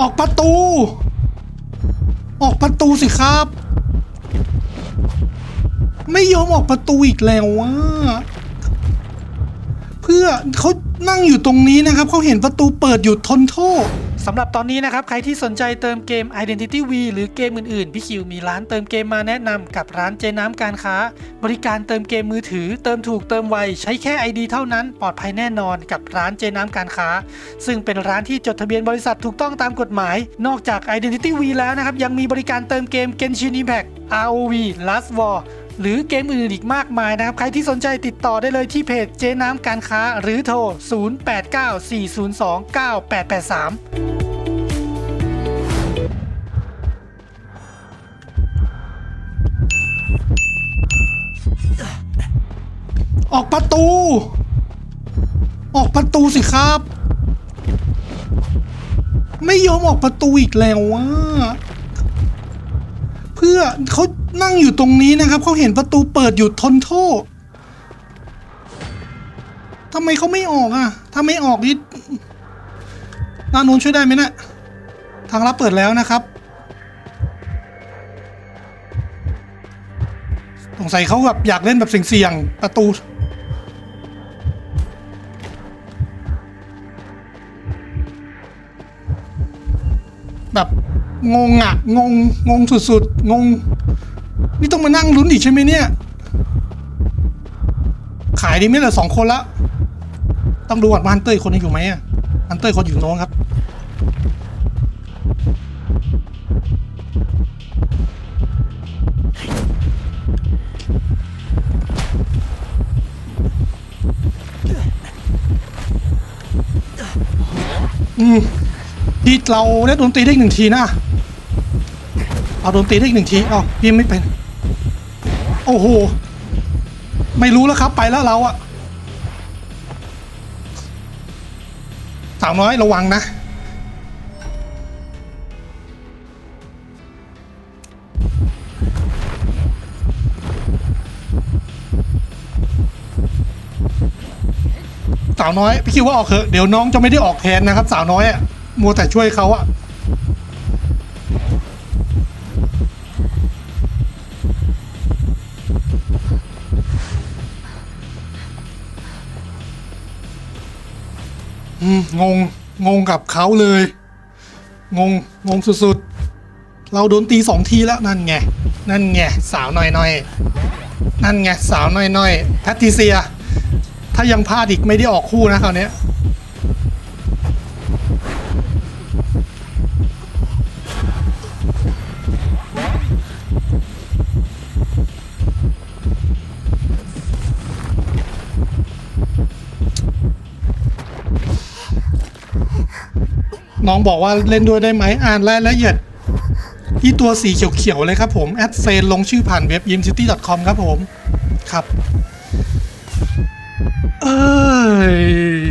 ออกประตู ออกประตูสิครับ ไม่ยอมออกประตูอีกแล้ววะเพื่อเขานั่งอยู่ตรงนี้นะครับเขาเห็นประตูเปิดอยู่ทนโทษ สำหรับตอนนี้นะครับ ใครที่สนใจเติมเกม Identity V หรือเกมอื่นๆ พี่คิวมีร้านเติมเกมมาแนะนำกับร้านเจน้ำการค้า บริการเติมเกมมือถือ เติมถูกเติมไว ใช้แค่ ID เท่านั้นปลอดภัยแน่นอนกับร้านเจน้ำการค้า ซึ่งเป็นร้านที่จดทะเบียนบริษัทถูกต้องตามกฎหมาย นอกจาก Identity V แล้วนะครับยังมีบริการเติมเกม Genshin Impact ROV Last War หรือเกมอื่นอีกมากมายนะครับ ใครที่สนใจติดต่อได้เลยที่เพจเจ๊น้ำการค้า หรือโทร 0894029883 ออกประตู ออกประตูสิครับ ไม่ยอมออกประตูอีกแล้วว่าเพื่อเขานั่งอยู่ตรงนี้นะครับเขาเห็นประตูเปิดอยู่ทนโทษทำไมเขาไม่ออกอะ ถ้าไม่ออกนี่ด้านนู้นช่วยได้ไหมนะทางลับเปิดแล้วนะครับ สงสัยเขาแบบอยากเล่นแบบเสี่ยงๆประตู แบบงงอะงงงงสุดๆ งง นี่ต้องมานั่งลุ้นอีกใช่ไหมเนี่ย ขายดีไหมเหรอสองคนละ ต้องดูก่อนว่าฮันเตอร์คนยังอยู่ไหมอะฮันเตอร์คนอยู่โน้นครับ อืม ที่เราเล่นดนตรีได้อีกหนึ่งทีนะ เอาดนตรีได้อีกหนึ่งที เอาพี่ไม่เป็น โอ้โห ไม่รู้แล้วครับไปแล้วเราอะสาวน้อยระวังนะ สาวน้อย พี่คิดว่าออกเถอะเดี๋ยวน้องจะไม่ได้ออกแทนนะครับ สาวน้อยอะ มัวแต่ช่วยเขาอะอืมงง งงกับเขาเลย งง งงสุดๆ เราโดนตีสองทีแล้วนั่นไง นั่นไง สาวหน่อยนั่นไง สาวหน่อยแพทติเซีย ถ้ายังพลาดอีกไม่ได้ออกคู่นะคราวนี้ น้องบอกว่าเล่นด้วยได้ไหมอ่านรายละเอียดที่ตัวสีเขียวๆเลยครับผมแอดเฟนลงชื่อผ่านเว็บ yimcity.com ครับผม ครับ เอ้ย